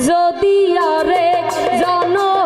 যদি আরে জানো